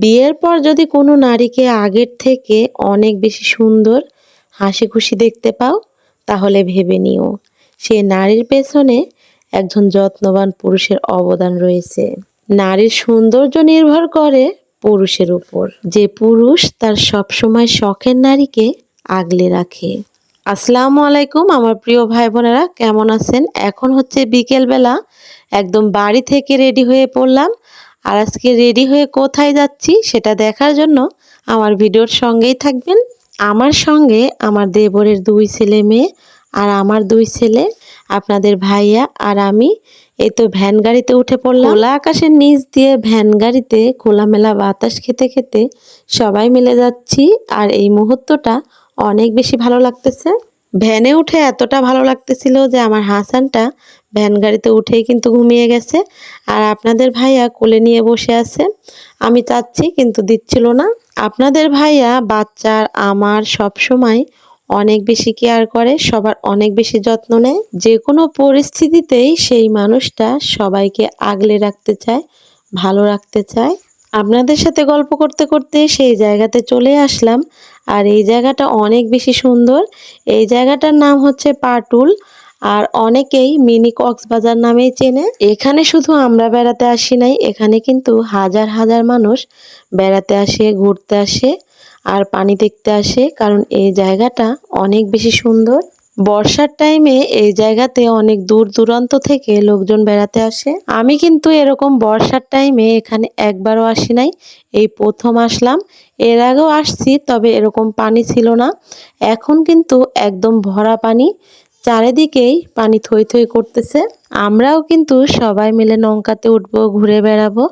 বিয়ের পর যদি কোনো নারীকে আগের থেকে অনেক বেশি সুন্দর হাসি খুশি দেখতে পাও, তাহলে ভেবে নিও, সে নারীর পেছনে একজন যত্নবান পুরুষের অবদান রয়েছে। নারীর সৌন্দর্য নির্ভর করে পুরুষের উপর। যে পুরুষ তার সবসময় শখের নারীকে আগলে রাখে। আসসালামু আলাইকুম, আমার প্রিয় ভাই বোনেরা কেমন আছেন? এখন হচ্ছে বিকেলবেলা, একদম বাড়ি থেকে রেডি হয়ে পড়লাম। আর আজকে রেডি হয়ে কোথায় যাচ্ছি সেটা দেখার জন্য আমার ভিডিওর সঙ্গেই থাকবেন। আমার সঙ্গে আমার দেবরের দুই ছেলে মেয়ে আর আমার দুই ছেলে, আপনাদের ভাইয়া আর আমি। এই তো ভ্যান গাড়িতে উঠে পড়লাম। খোলা আকাশের নিচ দিয়ে ভ্যান গাড়িতে খোলামেলা বাতাস খেতে খেতে সবাই মিলে যাচ্ছি আর এই মুহূর্তটা অনেক বেশি ভালো লাগতেছে। ভ্যানে উঠে এতটা ভালো লাগতেছিল যে আমার হাসানটা ভ্যান গাড়িতে উঠেই কিন্তু ঘুমিয়ে গেছে। আর আপনাদের ভাইয়া কোলে নিয়ে বসে আছে। আমি চাচ্ছি কিন্তু দিচ্ছিল না। আপনাদের ভাইয়া বাচ্চার আমার সব সময় অনেক বেশি কেয়ার করে, সবার অনেক বেশি যত্ন নেয়। যে কোনো পরিস্থিতিতেই সেই মানুষটা সবাইকে আগলে রাখতে চায়, ভালো রাখতে চায়। আপনাদের সাথে গল্প করতে করতে সেই জায়গাতে চলে আসলাম। আর এই জায়গাটা অনেক বেশি সুন্দর। এই জায়গাটার নাম হচ্ছে পাটুল। আর অনেকেই মিনি কক্সবাজার নামেই চেনে। এখানে শুধু আমরা বেড়াতে আসি নাই, এখানে কিন্তু হাজার হাজার মানুষ বেড়াতে আসে, ঘুরতে আসে আর পানি দেখতে আসে। কারণ এই জায়গাটা অনেক বেশি সুন্দর। বর্ষার টাইমে এই জায়গাতে অনেক দূর দূরান্ত থেকে লোকজন বেড়াতে আসে। আমি কিন্তু এরকম বর্ষার টাইমে এখানে একবারও আসি নাই। এই প্রথম আসলাম। এর আগেও আসছি, তবে এরকম পানি ছিল না। এখন কিন্তু একদম ভরা পানি। চারিদিকেই পানি থই থই করতেছে। আমরাও কিন্তু সবাই মিলে নৌকাতে উঠবো, ঘুরে বেড়াবো।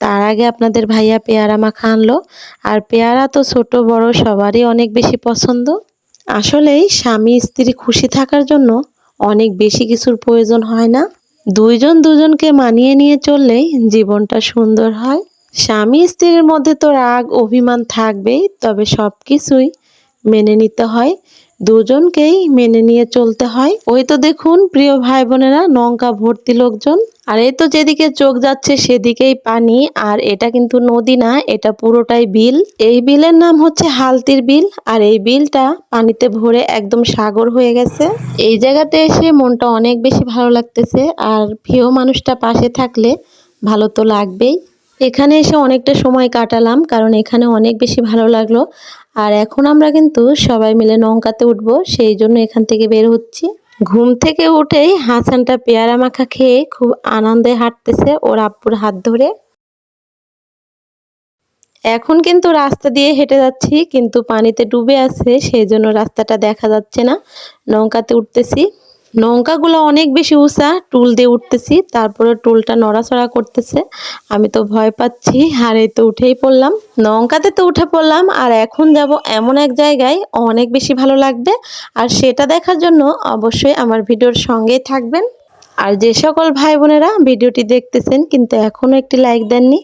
তার আগে আপনাদের ভাইয়া পেয়ারা মাখা আনলো। আর পেয়ারা তো ছোট, বড়, সবারই অনেক বেশি পছন্দ। আসলেই স্বামী স্ত্রী খুশি থাকার জন্য অনেক বেশি কিছুর প্রয়োজন হয় না। দুইজন দুজনকে মানিয়ে নিয়ে চললেই জীবনটা সুন্দর হয়। স্বামী স্ত্রীর মধ্যে তো রাগ, অভিমান থাকবেই, তবে সব কিছুই মেনে নিতে হয়। দুজনকেই মেনে নিয়ে চলতে হয়। ওই তো দেখুন, প্রিয় ভাই বোনেরা নৌকা ভর্তি লোকজন। আর এই তো যেদিকে চোখ যাচ্ছে, সেদিকেই পানি। আর এটা কিন্তু নদী না, এটা পুরোটাই বিল। এই বিলের নাম হচ্ছে হালতির বিল। আর এই বিলটা পানিতে ভরে একদম সাগর হয়ে গেছে। এই জায়গাতে এসে মনটা অনেক বেশি ভালো লাগতেছে। আর প্রিয় মানুষটা পাশে থাকলে ভালো তো লাগবেই। এখানে এসে অনেকটা সময় কাটালাম, কারণ এখানে অনেক বেশি ভালো লাগল। আর এখন আমরা কিন্তু সবাই মিলে নৌকাতে উঠব, সেই জন্য এখান থেকে বের হচ্ছি। ঘুম থেকে উঠেই হাসানটা পেয়ারা মাখা খেয়ে খুব আনন্দে হাঁটতেছে ওর আব্বুর হাত ধরে। এখন কিন্তু রাস্তা দিয়ে হেঁটে যাচ্ছি, কিন্তু পানিতে ডুবে আছে, সেই জন্য রাস্তাটা দেখা যাচ্ছে না। নৌকাতে উঠতেছি। নৌকাগুলো অনেক বেশি উঁচা, টুল দিয়ে উঠতেছি, তারপরে টুলটা নড়াচড়া করতেছে। আমি তো ভয় পাচ্ছি, আর এই তো উঠেই পড়লাম। নৌকাতে তো উঠে পড়লাম, আর এখন যাব এমন এক জায়গায়, অনেক বেশি ভালো লাগবে। আর সেটা দেখার জন্য অবশ্যই আমার ভিডিওর সঙ্গেই থাকবেন। আর যে সকল ভাই বোনেরা ভিডিওটি দেখতেছেন, কিন্তু এখনও একটি লাইক দেননি,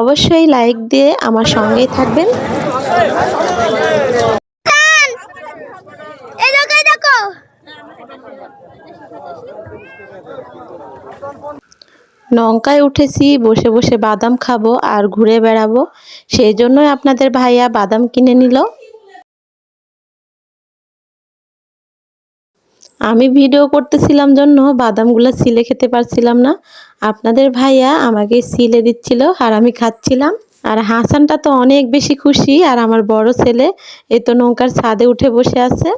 অবশ্যই লাইক দিয়ে আমার সঙ্গেই থাকবেন এই দেখো এই দেখো নৌকায় উঠেছি, বসে বসে বাদাম খাব আর ঘুরে বেড়াবো। সেই জন্যই আপনাদের ভাইয়া বাদাম কিনে নিল। আমি ভিডিও করতেছিলাম জন্য বাদামগুলো সিলে খেতে পারছিলাম না। আপনাদের ভাইয়া আমাকে সিলে দিচ্ছিল আর আমি খাচ্ছিলাম। আর হাসানটা তো অনেক বেশি খুশি আর আমার বড় ছেলে এই তো নৌকার ছাদে উঠে বসে আছে।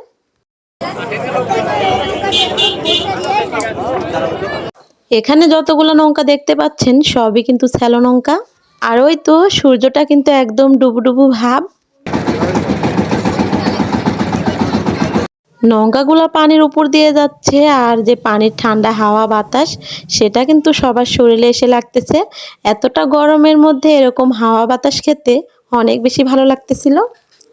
এখানে যতগুলো নৌকা দেখতে পাচ্ছেন, সবই কিন্তু স্যালো নৌকা। আর ওই তো সূর্যটা কিন্তু একদম ডুবুডুবু ভাব। নৌকাগুলো পানির উপর দিয়ে যাচ্ছে, আর যে পানির ঠান্ডা হাওয়া বাতাস, সেটা কিন্তু সবার শরীরে এসে লাগতেছে। এতটা গরমের মধ্যে এরকম হাওয়া বাতাস খেতে অনেক বেশি ভালো লাগতেছিল।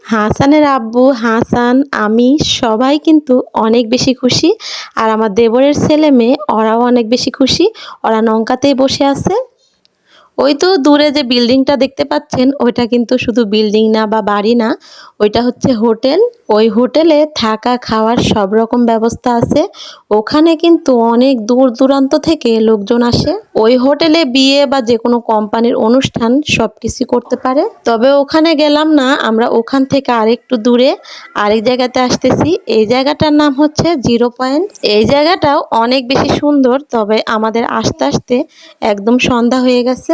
হাসানের আব্বু, হাসান, আমি সবাই কিন্তু অনেক বেশি খুশি। আর আমার দেবরের ছেলে মেয়ে, ওরাও অনেক বেশি খুশি। ওরা নৌকাতেই বসে আছে। ওই তো দূরে যে বিল্ডিংটা দেখতে পাচ্ছেন, ওইটা কিন্তু শুধু বিল্ডিং না বা বাড়ি না, ওইটা হচ্ছে হোটেল। ওই হোটেলে থাকা, খাওয়ার সব রকম ব্যবস্থা আছে। ওখানে কিন্তু অনেক দূর দূরান্ত থেকে লোকজন আসে। ওই হোটেলে বিয়ে বা যে কোনো কোম্পানির অনুষ্ঠান সব কিছু করতে পারে। তবে ওখানে গেলাম না, আমরা ওখান থেকে আরেকটু দূরে, আরেক জায়গাতে আসতেছি। এই জায়গাটার নাম হচ্ছে জিরো পয়েন্ট। এই জায়গাটাও অনেক বেশি সুন্দর, তবে আমাদের আসতে আসতে একদম সন্ধ্যা হয়ে গেছে।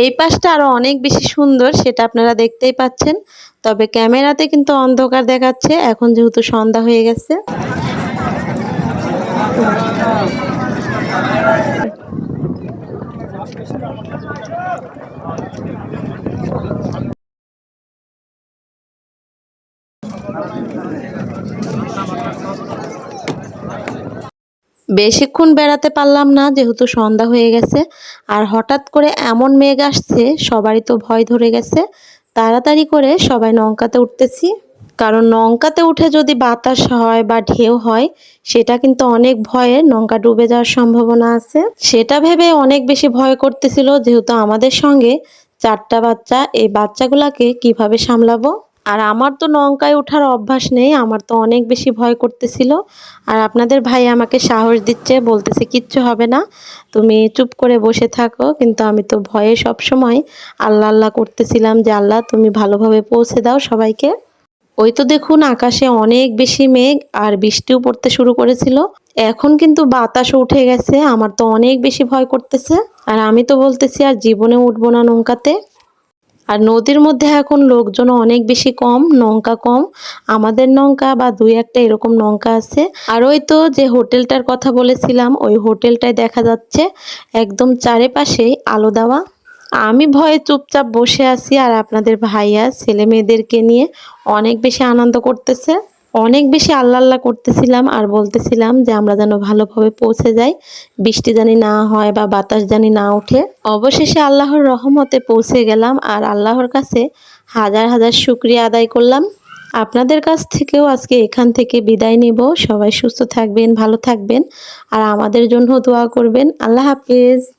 এই পাশটা আরও অনেক বেশি সুন্দর, সেটা আপনারা দেখতেই পাচ্ছেন। তবে ক্যামেরাতে কিন্তু অন্ধকার দেখাচ্ছে, এখন যেহেতু সন্ধ্যা হয়ে গেছে। বেশিক্ষণ বেড়াতে পারলাম না, যেহেতু সন্ধ্যা হয়ে গেছে। আর হঠাৎ করে এমন মেঘ আসছে, সবারই তো ভয় ধরে গেছে। তাড়াতাড়ি করে সবাই নৌকাতে উঠতেছি। কারণ নৌকাতে উঠে যদি বাতাস হয় বা ঢেউ হয়, সেটা কিন্তু অনেক ভয়ে নৌকা ডুবে যাওয়ার সম্ভাবনা আছে। সেটা ভেবে অনেক বেশি ভয় করতেছিল, যেহেতু আমাদের সঙ্গে চারটা বাচ্চা, এই বাচ্চাগুলাকে কীভাবে সামলাবো? আর আমার তো নৌকায় ওঠার অভ্যাস নেই, আমার তো অনেক বেশি ভয় করতেছিল। আর আপনাদের ভাই আমাকে সাহস দিচ্ছে, বলতেছে কিচ্ছু হবে না, তুমি চুপ করে বসে থাকো, কিন্তু আমি তো ভয়ে সব সময় আল্লাহ আল্লাহ করতেছিলাম যে, আল্লাহ, তুমি ভালোভাবে পৌঁছে দাও সবাইকে। ওই তো দেখুন, আকাশে অনেক বেশি মেঘ আর বৃষ্টিও পড়তে শুরু করেছিল। এখন কিন্তু বাতাসও উঠে গেছে, আমার তো অনেক বেশি ভয় করতেছে। আর আমি তো বলতেছি, আর জীবনে উঠবো না নৌকাতে। আর নদীর মধ্যে এখন লোকজন অনেক বেশি কম, নৌকা কম। আমাদের নৌকা বা দুই একটা এরকম নৌকা আছে। আর ওই তো যে হোটেলটার কথা বলেছিলাম, ওই হোটেলটায় দেখা যাচ্ছে একদম চারিপাশেই আলো দেওয়া। আমি ভয়ে চুপচাপ বসে আছি আর আপনাদের ভাইয়া, ছেলে মেয়েদেরকে নিয়ে অনেক বেশি আনন্দ করতেছে। অনেক বেশি আল্লাহ আল্লাহ করতেছিলাম আর বলতেছিলাম যে আমরা যেন ভালোভাবে পৌঁছে যাই, বৃষ্টি জানি না হয় বা বাতাস জানি না ওঠে। অবশেষে আল্লাহর রহমতে পৌঁছে গেলাম আর আল্লাহর কাছে হাজার হাজার শুক্রিয়া আদায় করলাম। আপনাদের কাছ থেকেও আজকে এখান থেকে বিদায় নেব। সবাই সুস্থ থাকবেন, ভালো থাকবেন আর আমাদের জন্য দোয়া করবেন। আল্লাহ হাফিজ।